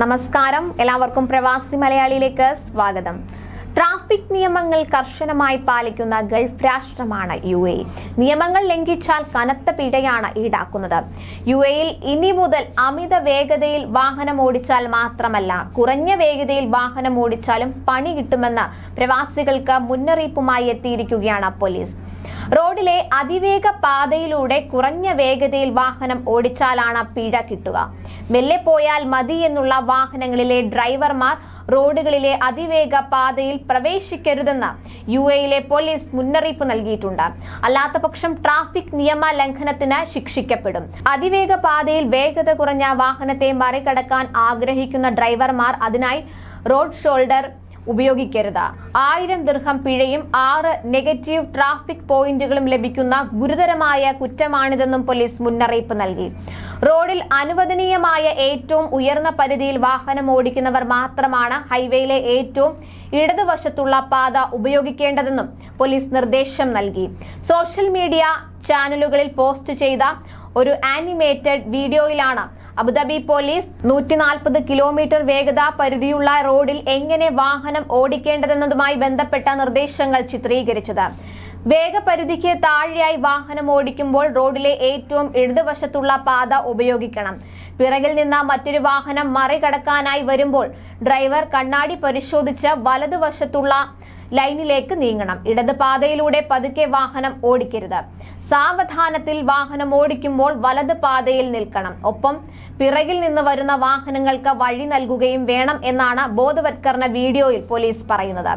നമസ്കാരം. എല്ലാവർക്കും പ്രവാസി മലയാളിയിലേക്ക് സ്വാഗതം. ട്രാഫിക് നിയമങ്ങൾ കർശനമായി പാലിക്കുന്ന ഗൾഫ് രാഷ്ട്രമാണ് യു എ. നിയമങ്ങൾ ലംഘിച്ചാൽ കനത്ത പിഴയാണ് ഈടാക്കുന്നത്. യു എയിൽ ഇനി മുതൽ അമിത വേഗതയിൽ വാഹനം ഓടിച്ചാൽ മാത്രമല്ല കുറഞ്ഞ വേഗതയിൽ വാഹനം ഓടിച്ചാലും പണി കിട്ടുമെന്ന് പ്രവാസികൾക്ക് മുന്നറിയിപ്പുമായി എത്തിയിരിക്കുകയാണ് പോലീസ്. റോഡിലെ അതിവേഗ പാതയിലൂടെ കുറഞ്ഞ വേഗതയിൽ വാഹനം ഓടിച്ചാലാണ് പിഴ കിട്ടുക. മെല്ലെ പോയാൽ മതി എന്നുള്ള വാഹനങ്ങളിലെ ഡ്രൈവർമാർ റോഡുകളിലെ അതിവേഗ പാതയിൽ പ്രവേശിക്കരുതെന്ന് യു എയിലെ പോലീസ് മുന്നറിയിപ്പ് നൽകിയിട്ടുണ്ട്. അല്ലാത്ത പക്ഷം ട്രാഫിക് നിയമ ലംഘനത്തിന് ശിക്ഷിക്കപ്പെടും. അതിവേഗ പാതയിൽ വേഗത കുറഞ്ഞ വാഹനത്തെ മറികടക്കാൻ ആഗ്രഹിക്കുന്ന ഡ്രൈവർമാർ അതിനായി റോഡ് ഷോൾഡർ ഉപയോഗിക്കരുത്. ആയിരം ദീർഘം പിഴയും ആറ് നെഗറ്റീവ് ട്രാഫിക് പോയിന്റുകളും ലഭിക്കുന്ന ഗുരുതരമായ കുറ്റമാണിതെന്നും പോലീസ് മുന്നറിയിപ്പ് നൽകി. റോഡിൽ അനുവദനീയമായ ഏറ്റവും ഉയർന്ന പരിധിയിൽ വാഹനം ഓടിക്കുന്നവർ മാത്രമാണ് ഹൈവേയിലെ ഏറ്റവും ഇടതുവശത്തുള്ള പാത ഉപയോഗിക്കേണ്ടതെന്നും പോലീസ് നിർദ്ദേശം നൽകി. സോഷ്യൽ മീഡിയ ചാനലുകളിൽ പോസ്റ്റ് ചെയ്ത ഒരു ആനിമേറ്റഡ് വീഡിയോയിലാണ് അബുദാബി പോലീസ് നൂറ്റി നാൽപ്പത് കിലോമീറ്റർ വേഗത പരിധിയുള്ള റോഡിൽ എങ്ങനെ വാഹനം ഓടിക്കേണ്ടതെന്നതുമായി ബന്ധപ്പെട്ട നിർദ്ദേശങ്ങൾ ചിത്രീകരിച്ചത്. വേഗപരിധിക്ക് താഴെയായി വാഹനം ഓടിക്കുമ്പോൾ റോഡിലെ ഏറ്റവും ഇടതുവശത്തുള്ള പാത ഉപയോഗിക്കണം. പിറകിൽ നിന്ന് മറ്റൊരു വാഹനം മറികടക്കാനായി വരുമ്പോൾ ഡ്രൈവർ കണ്ണാടി പരിശോധിച്ച് വലതുവശത്തുള്ള ലൈനിലേക്ക് നീങ്ങണം. ഇടത് പാതയിലൂടെ പതുക്കെ വാഹനം ഓടിക്കരുത്. സാവധാനത്തിൽ വാഹനം ഓടിക്കുമ്പോൾ വലത് പാതയിൽ നിൽക്കണം. ഒപ്പം പിറകിൽ നിന്ന് വരുന്ന വാഹനങ്ങൾക്ക് വഴി നൽകുകയും വേണം എന്നാണ് ബോധവത്കരണ വീഡിയോയിൽ പോലീസ് പറയുന്നത്.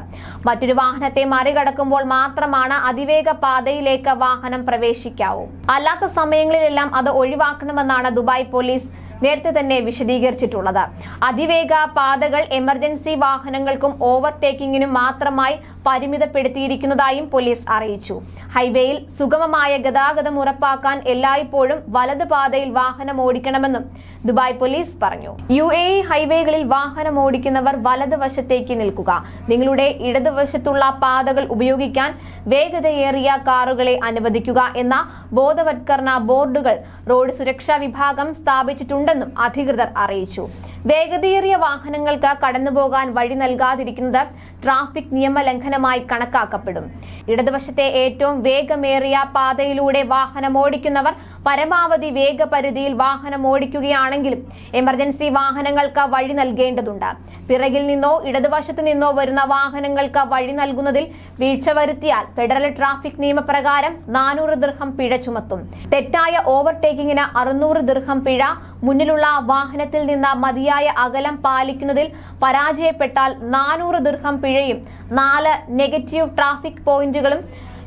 മറ്റൊരു വാഹനത്തെ മറികടക്കുമ്പോൾ മാത്രമാണ് അതിവേഗ പാതയിലേക്ക് വാഹനം പ്രവേശിക്കാവൂ. അല്ലാത്ത സമയങ്ങളിലെല്ലാം അത് ഒഴിവാക്കണമെന്നാണ് ദുബായ് പോലീസ് നേരത്തെ തന്നെ വിശദീകരിച്ചിട്ടുള്ളത്. അതിവേഗ പാതകൾ എമർജൻസി വാഹനങ്ങൾക്കും ഓവർടേക്കിങ്ങിനും മാത്രമായി പരിമിതപ്പെടുത്തിയിരിക്കുന്നതായും പോലീസ് അറിയിച്ചു. ഹൈവേയിൽ സുഗമമായ ഗതാഗതം ഉറപ്പാക്കാൻ എല്ലായ്പ്പോഴും വലത് പാതയിൽ വാഹനം ഓടിക്കണമെന്നും ദുബായ് പോലീസ് പറഞ്ഞു. യു എ ഇ ഹൈവേകളിൽ വാഹനം ഓടിക്കുന്നവർ വലത് വശത്തേക്ക് നിൽക്കുക. നിങ്ങളുടെ ഇടതുവശത്തുള്ള പാതകൾ ഉപയോഗിക്കാൻ വേഗതയേറിയ കാറുകളെ അനുവദിക്കുക എന്ന ബോധവത്കരണ ബോർഡുകൾ റോഡ് സുരക്ഷാ വിഭാഗം സ്ഥാപിച്ചിട്ടുണ്ടെന്നും അധികൃതർ അറിയിച്ചു. വേഗതയേറിയ വാഹനങ്ങൾക്ക് കടന്നുപോകാൻ വഴി നൽകാതിരിക്കുന്നത് ട്രാഫിക് നിയമലംഘനമായി കണക്കാക്കപ്പെടും. ഇടതുവശത്തെ ഏറ്റവും വേഗമേറിയ പാതയിലൂടെ വാഹനം ഓടിക്കുന്നവർ പരമാവധി വേഗപരിധിയിൽ വാഹനം ഓടിക്കുകയാണെങ്കിലും എമർജൻസി വാഹനങ്ങൾക്ക് വഴി നൽകേണ്ടതുണ്ട്. പിറകിൽ നിന്നോ ഇടതുവശത്തു നിന്നോ വരുന്ന വാഹനങ്ങൾക്ക് വഴി നൽകുന്നതിൽ വീഴ്ച വരുത്തിയാൽ ഫെഡറൽ ട്രാഫിക് നിയമപ്രകാരം നാനൂറ് ദീർഘം പിഴ ചുമത്തും. തെറ്റായ ഓവർടേക്കിങ്ങിന് അറുന്നൂറ് ദീർഘം പിഴ മുന്നിലുള്ള വാഹനത്തിൽ നിന്ന് മതിയായ അകലം പാലിക്കുന്നതിൽ പരാജയപ്പെട്ടാൽ നാനൂറ് ദീർഘം പിഴയും നാല് നെഗറ്റീവ് ട്രാഫിക് പോയിന്റുകളും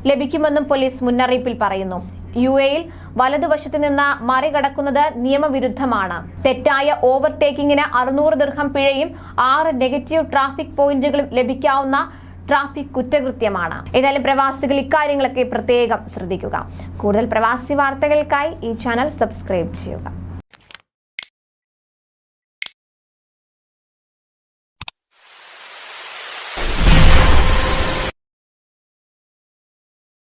ലഭിക്കുമെന്നും പോലീസ് മുന്നറിയിപ്പിൽ പറയുന്നു. യു എയിൽ വലതുവശത്ത് നിന്ന് മറികടക്കുന്നത് നിയമവിരുദ്ധമാണ്. തെറ്റായ ഓവർടേക്കിങ്ങിന് അറുന്നൂറ് ദീർഘം പിഴയും ആറ് നെഗറ്റീവ് ട്രാഫിക് പോയിന്റുകളും ലഭിക്കാവുന്ന ട്രാഫിക് കുറ്റകൃത്യമാണ്. ഏതായാലും പ്രവാസികൾ ഇക്കാര്യങ്ങളൊക്കെ പ്രത്യേകം ശ്രദ്ധിക്കുക. കൂടുതൽ പ്രവാസി വാർത്തകൾക്കായി ഈ ചാനൽ സബ്സ്ക്രൈബ് ചെയ്യുക.